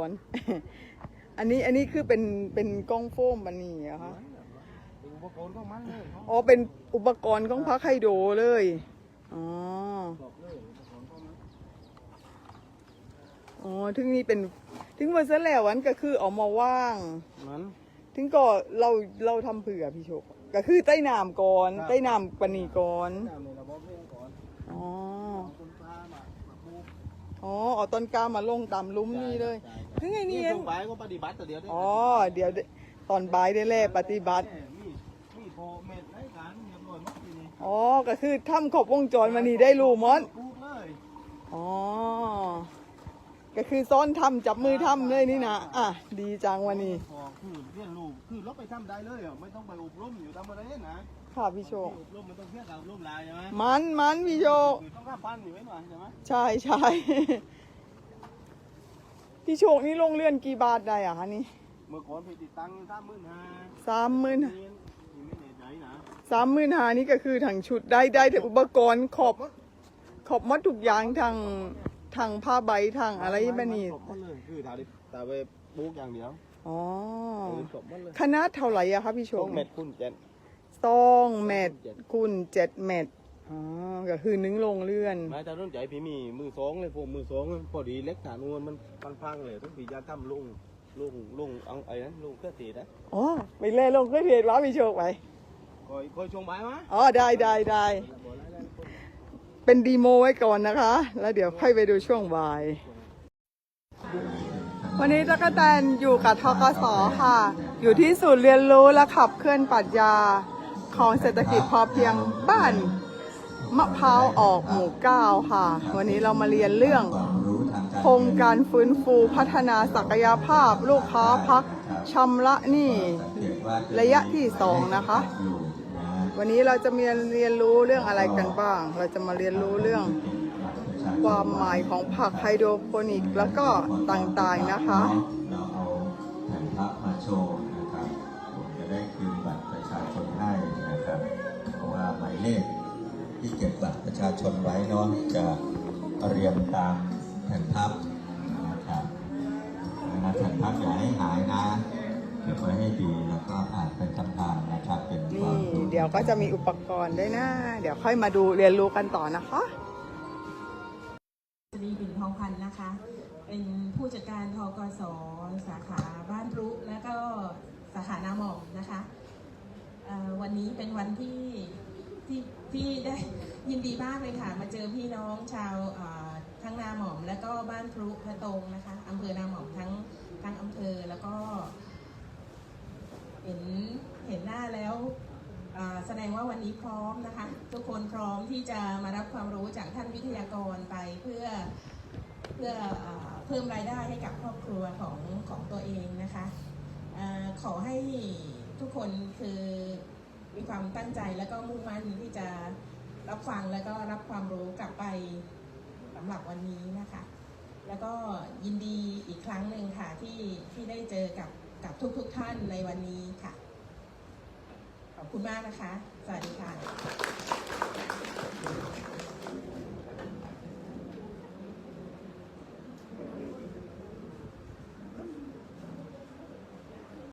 ก่อนอันนี้อันนี้คือเป็นเป็นกล้องโฟมบันนี่เหรอคะเป็นอุปกรณ์ของมันเลยเขาอ๋อเป็นอุปกรณ์ของพักไฮโดรเลยอ๋อบอกเลยอุปกรณ์ของมันอ๋อถึงนี่เป็นถึงวันเสาร์แล้วอันก็คือเอามาว่างมันถึงก็เราเราทำเผื่อพี่โชคก็คือใต้น้ำก่อนครับใต้น้ำปานนีก่อนน้ำในระบบเรื่องก่อนอ๋อเอาต้นปลามามาปลูกอ๋อเอาต้นกล้ามาลงตามหลุ้มนี่เลย ใช่ถึงไงนี่นี่เอช่งวงบ่ายก็ปฏิบัติแต่เดียวได้อ๋อ เดี๋ยวตอนบ่ายได้แล่ปฏิบัติ มีมีโพเม็ดรายการเรียบร้อยหมดทีนี้อ๋อ ก็คือทำครบวงจรมานี่ได้รู้หมด ปลูกเลยอ๋อ ก็คือซ้อนทำจับมือทำเลยนี่นะอะ ดีจังวันนี้ พอคือเรียนรู้คือเราไปทำได้เลยอะไม่ต้องไปอบรมอยู่ทำอะไรนะค่ะพี่โชค อบรมมันต้องเพี้ยกับอบรมลายใช่ไหมมันมันพี่โชค คือต้องข้ามปั้นอยู่ไว้หน่อยใช่ไหมใช่ใช่ พี่โชคนี่ลงเลื่อนกี่บาทได้อะคะนี่เมื่อก่อนไปติดตั้งสามหมื่นห้าสามหมื่นนี่ไม่แน่ใจนะสามหมื่นหานี่ก็คือถังชุดได้ได้แต่อุปกรณ์ขอบขอบหมดทุกอย่างทางทางผ้าใบทางอะไรแบบนี้จบหมดเลยคือถ่ายแต่ไปปลูกอย่างเดียวอ๋อเออจบหมดเลยคณะเท่าไหร่อะคะพี่โชช่วคงเม็ดคุณเจ็ดสองเม็ดคูณเจ็ดเม็ด อ๋อก็คือนึ่งลงเลื่อนแม้แต่ต้นใจพี่มีมือสองเลยพวกมือสองพอดีเล็กฐานนวลมันพังๆเลยต้องปียาทำลุงลุงลุงเอาไอ้นั้นลุงเครื่องตีนะอ๋อไปเล่นลงเคยเทศวะพี่โชคไปคอยคอยชงใบไหมอ๋อได้ได้ได้เป็นดีโมไว้ก่อนนะคะ แล้วเดี๋ยวค่อยไปดูช่วงบ่าย วันนี้จักรแตนอยู่กับทกสค่ะ อยู่ที่ศูนย์เรียนรู้และขับเคลื่อนปรัชญาของเศรษฐกิจพอเพียงบ้าน มะพร้าวออกหมู่เก้าค่ะ วันนี้เรามาเรียนเรื่อง โครงการฟื้นฟูพัฒนาศักยภาพ ลูกค้าพักชำระหนี้ระยะที่สองนะคะ วันนี้เราจะมีเรียนรู้เรื่องอะไรกันบ้าง เราจะมาเรียนรู้เรื่อง ความหมายของผักไฮโดรโปนิกแล้วก็ต่างๆนะคะเราเอาแผ่นพับมาโชว์นะครับผมจะได้คืนบัตรประชาชนให้นะครับเพราะว่าหมายเลข ที่เก็บบัตรประชาชนไว้เนาะจะเรียงตามแผ่นพับนะครับนะแผ่นพับอย่าให้หายนะเก็บไว้ให้ดีแล้วก็อ่านเป็นคำถามนะครับเป็นคนี่วามรู้เดี๋ยวก็จะมีอุปกรณ์ด้วยนะ เดี๋ยวค่อยมาดูเรียนรู้กันต่อนะคะสรีบินทองพันธ์นะคะ เป็นผู้จัดการทกสสาขาบ้านพรุและก็สาขานาหม่อมนะคะเอ่อวันนี้เป็นวันที่ ที่ที่ได้ยินดีมากเลยค่ะ มาเจอพี่น้องชาวทั้งนาหม่อม และก็บ้านพรุพระตรงนะคะอำเภอนาหม่อมทั้งทั้งอำเภอแล้วก็ เห็นเห็นหน้าแล้วแสดงว่าวันนี้พร้อมนะคะ ทุกคนพร้อมที่จะมารับความรู้จากท่านวิทยากรไปเพื่อเพื่ออเพิ่มรายได้ให้กับครอบครัวของของตัวเองนะคะอขอให้ทุกคนคือ มีความตั้งใจแล้วก็มุ่งมั่นที่จะรับฟังแล้วก็รับความรู้กลับไปสำหรับวันนี้นะคะ แล้วก็ยินดีอีกครั้งหนึ่งค่ะที่ที่ได้เจอกับกับทุกๆทท่านในวันนี้ค่ะ ขอบคุณมากนะคะ สวัสดีค่ะ